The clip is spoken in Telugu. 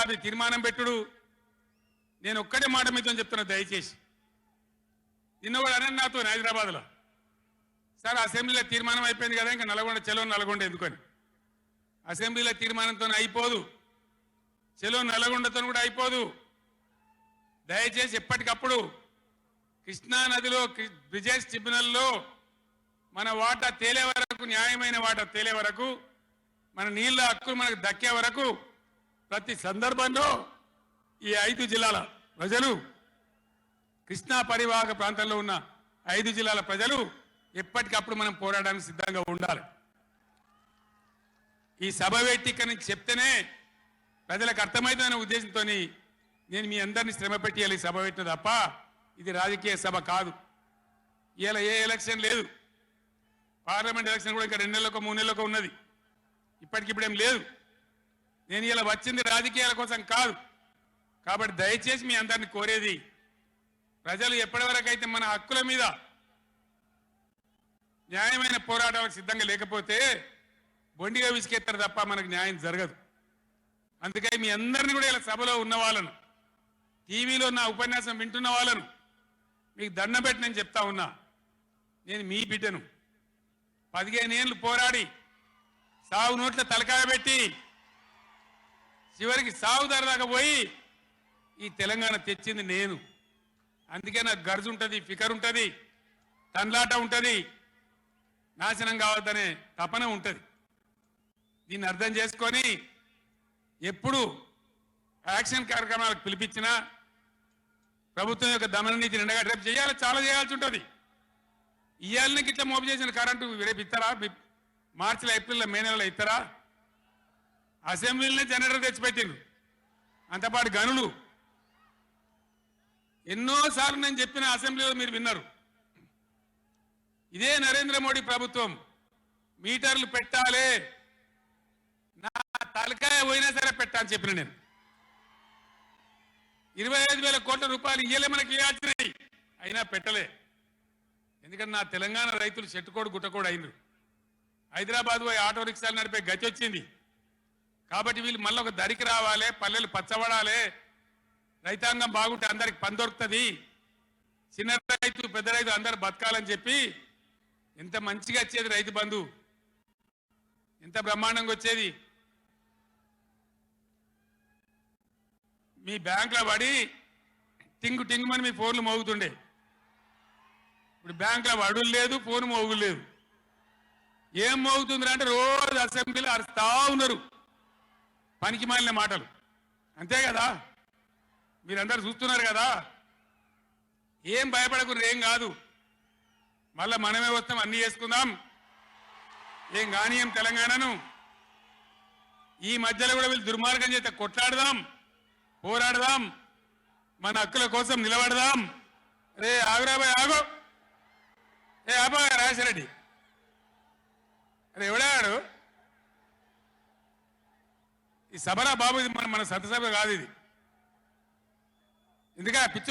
యాభై తీర్మానం పెట్టుడు. నేను ఒక్కటే మాట మీతో చెప్తున్నా దయచేసి. నిన్న కూడా అనండి నాతో హైదరాబాద్లో. సార్ అసెంబ్లీలో తీర్మానం అయిపోయింది కదా ఇంకా నల్గొండ చెలో నల్గొండ ఎందుకని? అసెంబ్లీలో తీర్మానంతో అయిపోదు. చెలో నల్గొండతో కూడా అయిపోదు. దయచేసి ఎప్పటికప్పుడు కృష్ణా నదిలో కృ- బ్రిజేష్ ట్రిబ్యునల్లో మన వాటా తేలే వరకు న్యాయమైన వాటా తేలే వరకు మన నీళ్ళ హక్కులు మనకు దక్కే వరకు ప్రతి సందర్భంలో ఈ ఐదు జిల్లాల ప్రజలు కృష్ణా పరివాహక ప్రాంతంలో ఉన్న ఐదు జిల్లాల ప్రజలు ఎప్పటికప్పుడు మనం పోరాడడానికి సిద్ధంగా ఉండాలి. ఈ సభ వేట్టికని చెప్తేనే ప్రజలకు అర్థమవుతుందనే ఉద్దేశంతో నేను మీ అందరినీ శ్రమ పెట్టేయాలి ఈ సభ పెట్టిన తప్ప ఇది రాజకీయ సభ కాదు. ఇలా ఏ ఎలక్షన్ లేదు. పార్లమెంట్ ఎలక్షన్ కూడా ఇంకా రెండు నెలలకు మూడు నెలలకు ఉన్నది. ఇప్పటికిప్పుడేం లేదు. నేను ఇలా వచ్చింది రాజకీయాల కోసం కాదు. కాబట్టి దయచేసి మీ అందరిని కోరేది ప్రజలు ఎప్పటివరకైతే మన హక్కుల మీద న్యాయమైన పోరాటాలకు సిద్ధంగా లేకపోతే బొండిగా విసుకెత్తారు తప్ప మనకు న్యాయం జరగదు. అందుకని మీ అందరిని కూడా ఇలా సభలో ఉన్న వాళ్ళను టీవీలో నా ఉపన్యాసం వింటున్న వాళ్ళను మీకు దండ పెట్టి నేను చెప్తా ఉన్నా. నేను మీ బిడ్డను. పదిహేను ఏళ్ళు పోరాడి సాగు నోట్ల తలకాయ పెట్టి చివరికి సాగుదారు దాకా పోయి ఈ తెలంగాణ తెచ్చింది నేను. అందుకే నాకు గర్జు ఉంటుంది ఫికర్ ఉంటుంది తండ్లాట ఉంటుంది నాశనం కావద్దనే తపన ఉంటుంది. దీన్ని అర్థం చేసుకొని ఎప్పుడు యాక్షన్ కార్యక్రమాలకు పిలిపించినా ప్రభుత్వం యొక్క దమన నీతి నిండగా రేపు చేయాలి చాలా చేయాల్సి ఉంటుంది. ఇవాళకి ఇట్లా మోపు చేసిన కరెంటు రేపు ఇస్తారా మార్చిలో ఏప్రిల్లో మే నెలలో ఇస్తారా అసెంబ్లీలోనే జనరేటర్ తెచ్చిపెట్టిండ్రు. అంతపాటు గనులు. ఎన్నోసార్లు నేను చెప్పిన అసెంబ్లీలో మీరు విన్నారు. ఇదే నరేంద్ర మోడీ ప్రభుత్వం. మీటర్లు పెట్టాలి. నా తలకాయ పోయినా సరే పెట్టాలని చెప్పిన నేను. ఇరవై ఐదు వేల కోట్ల రూపాయలు ఇయ్యలే మనకి ఇవ్వాల్సినవి అయినా పెట్టలే. ఎందుకంటే నా తెలంగాణ రైతులు చెట్టుకోడు గుట్టకోడు అయినరు. హైదరాబాద్ పోయి ఆటో రిక్షాలు నడిపే గతి వచ్చింది. కాబట్టి వీళ్ళు మళ్ళీ ఒక దరికి రావాలి పల్లెలు పచ్చబడాలి. రైతాంగం బాగుంటే అందరికి పని దొరుకుతుంది. చిన్న రైతు పెద్ద రైతు అందరు బతకాలని చెప్పి ఎంత మంచిగా వచ్చేది రైతు బంధు? ఎంత బ్రహ్మాండంగా వచ్చేది? మీ బ్యాంకులో పడి టింగు టింగుమని మీ ఫోన్లు మోగుతుండే. ఇప్పుడు బ్యాంకులో వడులు లేదు ఫోన్ మోగులు లేదు. ఏం మోగుతుందిరా అంటే రోజు అసెంబ్లీలో అరుస్తా ఉన్నారు. పనికి మాలిన మాటలు. అంతే కదా? మీరందరూ చూస్తున్నారు కదా? ఏం భయపడకుండా ఏం కాదు. మళ్ళా మనమే వస్తాం అన్ని చేసుకుందాం. ఏం కానీయం తెలంగాణను. ఈ మధ్యలో కూడా వీళ్ళు దుర్మార్గం చేస్తే కొట్లాడదాం పోరాడదాం మన హక్కుల కోసం నిలబడదాం. రే ఆగురాబాయ్ ఆగు. ఏ ఆబా రాజశరెడ్డి అరే ఎవడాడు ఈ సభరా బాబు ఇది మన మన సత్యసభ కాదు ఇది. ఎందుకంటే పిచ్చి